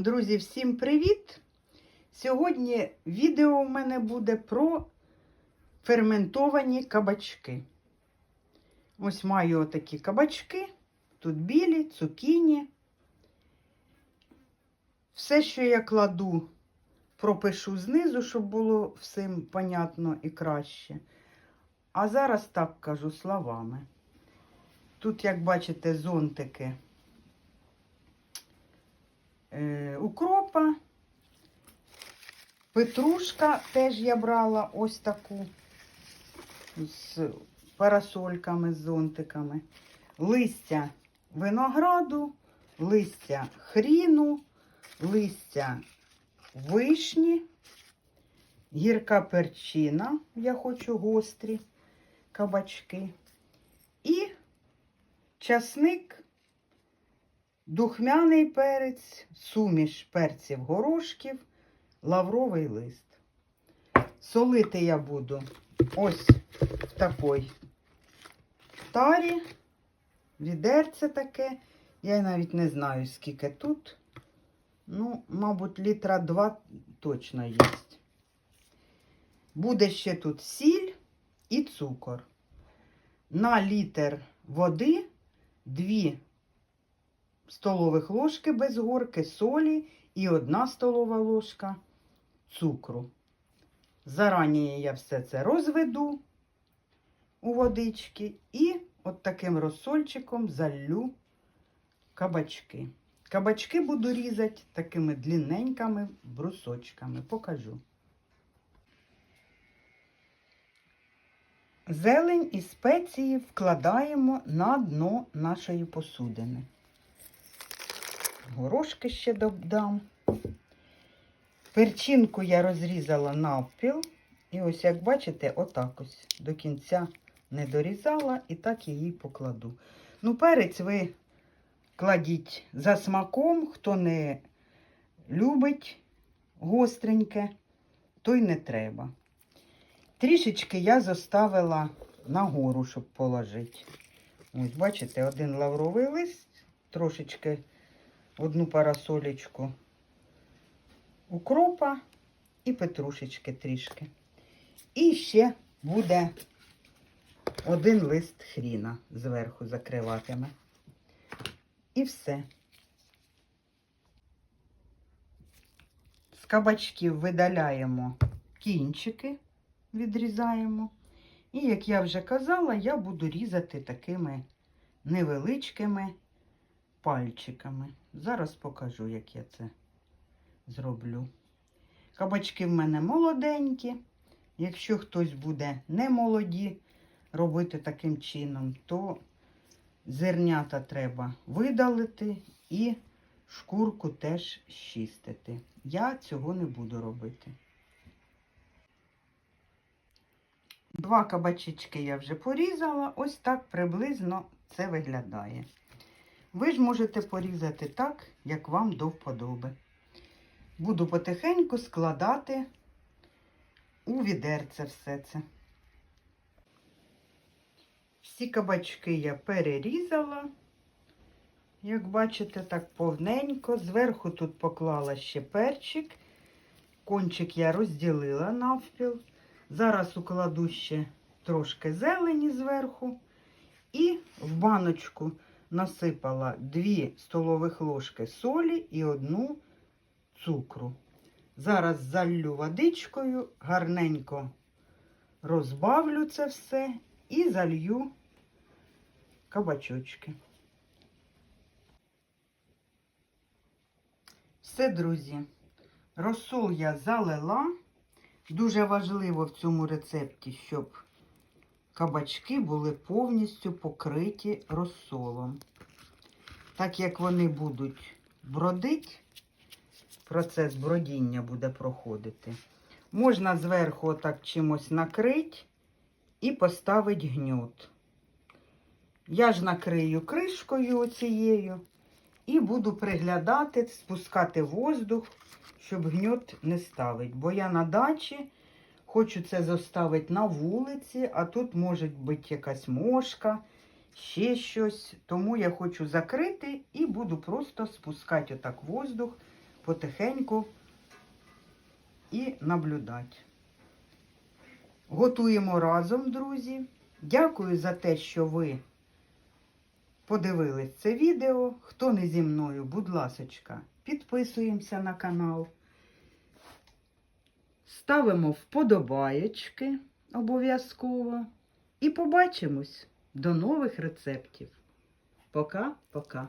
Друзі, всім привіт! Сьогодні відео в мене буде про ферментовані кабачки. Ось маю отакі кабачки, тут білі, цукіні. Все, що я кладу, пропишу знизу, щоб було всім понятно і краще. А зараз так кажу словами. Тут, як бачите, зонтики укропа, петрушка теж я брала ось таку з парасольками, з зонтиками, листя винограду, листя хріну, листя вишні, гірка перчина, я хочу гострі кабачки, і часник духмяний перець, суміш перців горошків, лавровий лист. Солити я буду ось в такій тарі, відерце таке. Я навіть не знаю, скільки тут. Ну, мабуть, літра два точно є. Буде ще тут сіль і цукор. На літр води 2 столових ложки без горки солі і 1 столова ложка цукру. Зарані я все це розведу у водички і от таким розсольчиком залью кабачки. Кабачки буду різати такими длинненькими брусочками. Покажу. Зелень і спеції вкладаємо на дно нашої посудини. Горошки ще додам. Перчинку я розрізала навпіл. І ось, як бачите, отак ось до кінця не дорізала і так її покладу. Ну, перець ви кладіть за смаком, хто не любить гостреньке, той не треба. Трішечки я зоставила нагору, щоб положити. Ось, бачите, один лавровий лист, трошечки одну парасолечку укропа і петрушечки трішки. І ще буде один лист хріна зверху закриватиме. І все. З кабачків видаляємо кінчики, відрізаємо. І, як я вже казала, я буду різати такими невеличкими пальчиками. Зараз покажу, як я це зроблю. Кабачки в мене молоденькі. Якщо хтось буде не молоді робити таким чином, то зернята треба видалити і шкурку теж щистити. Я цього не буду робити. Два кабачечки я вже порізала. Ось так приблизно це виглядає. Ви ж можете порізати так, як вам до вподоби. Буду потихеньку складати у відерце все це. Всі кабачки я перерізала, як бачите, так повненько. Зверху тут поклала ще перчик. Кончик я розділила навпіл. Зараз укладу ще трошки зелені зверху. І в баночку насипала 2 столових ложки солі і одну цукру. Зараз залью водичкою, гарненько розбавлю це все і залью кабачочки. Все, друзі, розсол я залила. Дуже важливо в цьому рецепті, щоб кабачки були повністю покриті розсолом. Так як вони будуть бродити, процес бродіння буде проходити. Можна зверху отак чимось накрити і поставити гнют. Я ж накрию кришкою оцією і буду приглядати, спускати воздух, щоб гньот не ставить. Бо я на дачі хочу це зоставити на вулиці, а тут може бути якась мошка, ще щось. Тому я хочу закрити і буду просто спускати отак воздух потихеньку і наблюдати. Готуємо разом, друзі. Дякую за те, що ви подивились це відео. Хто не зі мною, будь ласочка, підписуємося на канал. Ставимо вподобаєчки обов'язково. І побачимось до нових рецептів. Пока-пока.